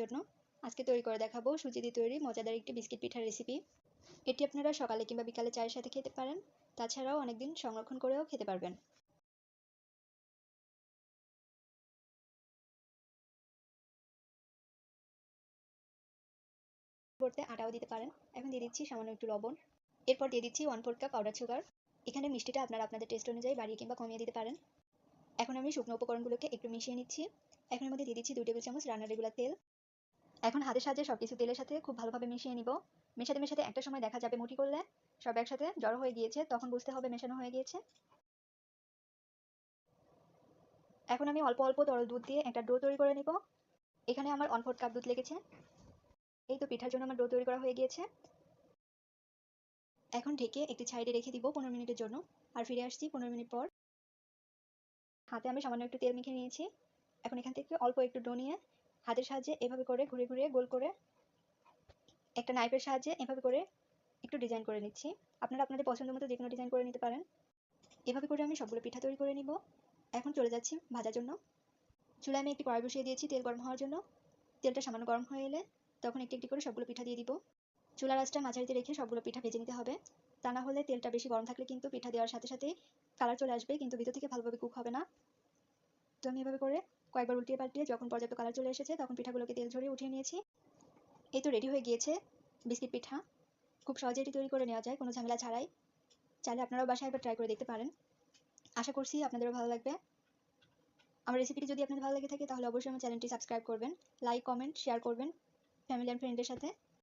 জন্য আজকে তৈরি করে দেখাবো সুজি দিয়ে তৈরি মজাদার একটি বিস্কিট পিঠার রেসিপি এটি আপনারা সকালে কিংবা বিকালে চায়ের সাথে খেতে পারেন। তাছাড়াও অনেকদিন সংরক্ষণ করেও খেতে পারবেন। করতে আটাও দিতে পারেন। এখন দিয়ে দিচ্ছি সামান্য একটু লবণ। এরপর দিয়ে দিচ্ছি one four cup powder sugar এখানে মিষ্টিটা আপনারা আপনাদের টেস্ট অনুযায়ী বাড়িয়ে কিংবা কমিয়ে দিতে পারেন। এখন আমি শুকনো উপকরণগুলোকে একটু মিশিয়ে নিচ্ছি। এখন এর মধ্যে দিয়ে দিচ্ছি দুই টেবিল চামচ রান্নার রেগুলার তেল। এখন হাতের সাহায্যে সব কিছু তেলের সাথে খুব ভালোভাবে মিশিয়ে নিব। মেশাতে মেশাতে একটা সময় দেখা যাবে মুঠি করলে। সব একসাথে জড়ো হয়ে গিয়েছে, তখন বুঝতে হবে মেশানো হয়ে গিয়েছে। এখন আমি অল্প অল্প তরল দুধ দিয়ে একটা ডো তৈরি করে নিব। এখানে আমার ওয়ান কাপ দুধ লেগেছে। এই তো পিঠার জন্য আমার ডো তৈরি করা হয়ে গিয়েছে। এখন ঢেকে একটি সাইডে রেখে দিব পনেরো মিনিটের জন্য। আর ফিরে আসছি পনেরো মিনিট পর। হাতে আমি সামান্য একটু তেল মেখে নিয়েছি। এখন এখান থেকে অল্প একটু ডো নিয়ে হাতের সাহায্যে এভাবে করে ঘুরে ঘুরে গোল করে একটা নাইফের সাহায্যে এভাবে করে একটু ডিজাইন করে নিচ্ছি। আপনারা আপনাদের পছন্দ মতো যে কোনো ডিজাইন করে নিতে পারেন। এভাবে করে আমি সবগুলো পিঠা তৈরি করে নিব। এখন চলে যাচ্ছি ভাজার জন্য। চুলায় আমি একটি কড়াই বসিয়ে দিয়েছি তেল গরম হওয়ার জন্য। তেলটা সামান্য গরম হয়ে এলে তখন একটি একটি করে সবগুলো পিঠা দিয়ে দিব। চুলার আঁচটা মাঝারিতে রেখে সবগুলো পিঠা ভেজে নিতে হবে। তা না হলে তেলটা বেশি গরম থাকলে কিন্তু পিঠা দেওয়ার সাথে সাথে কালার চলে আসবে, কিন্তু ভিতর থেকে ভালোভাবে কুক হবে না। তো আমি এভাবে করে কয়েকবার উল্টিয়ে পাল্টিয়ে যখন পর্যাপ্ত কালার চলে এসেছে, তখন পিঠাগুলোকে তেল ঝরিয়ে উঠিয়ে নিয়েছি। এই তো রেডি হয়ে গিয়েছে বিস্কিট পিঠা। খুব সহজে এটি তৈরি করে নেওয়া যায়, কোনো ঝামেলা ছাড়াই। চাইলে আপনারাও বাসায় একবার ট্রাই করে দেখতে পারেন। আশা করছি আপনাদেরও ভালো লাগবে। আমার রেসিপিটি যদি আপনাদের ভালো লেগে থাকে, তাহলে অবশ্যই আমার চ্যানেলটি সাবস্ক্রাইব করবেন লাইক কমেন্ট শেয়ার করবেন ফ্যামিলি অ্যান্ড ফ্রেন্ডের সাথে।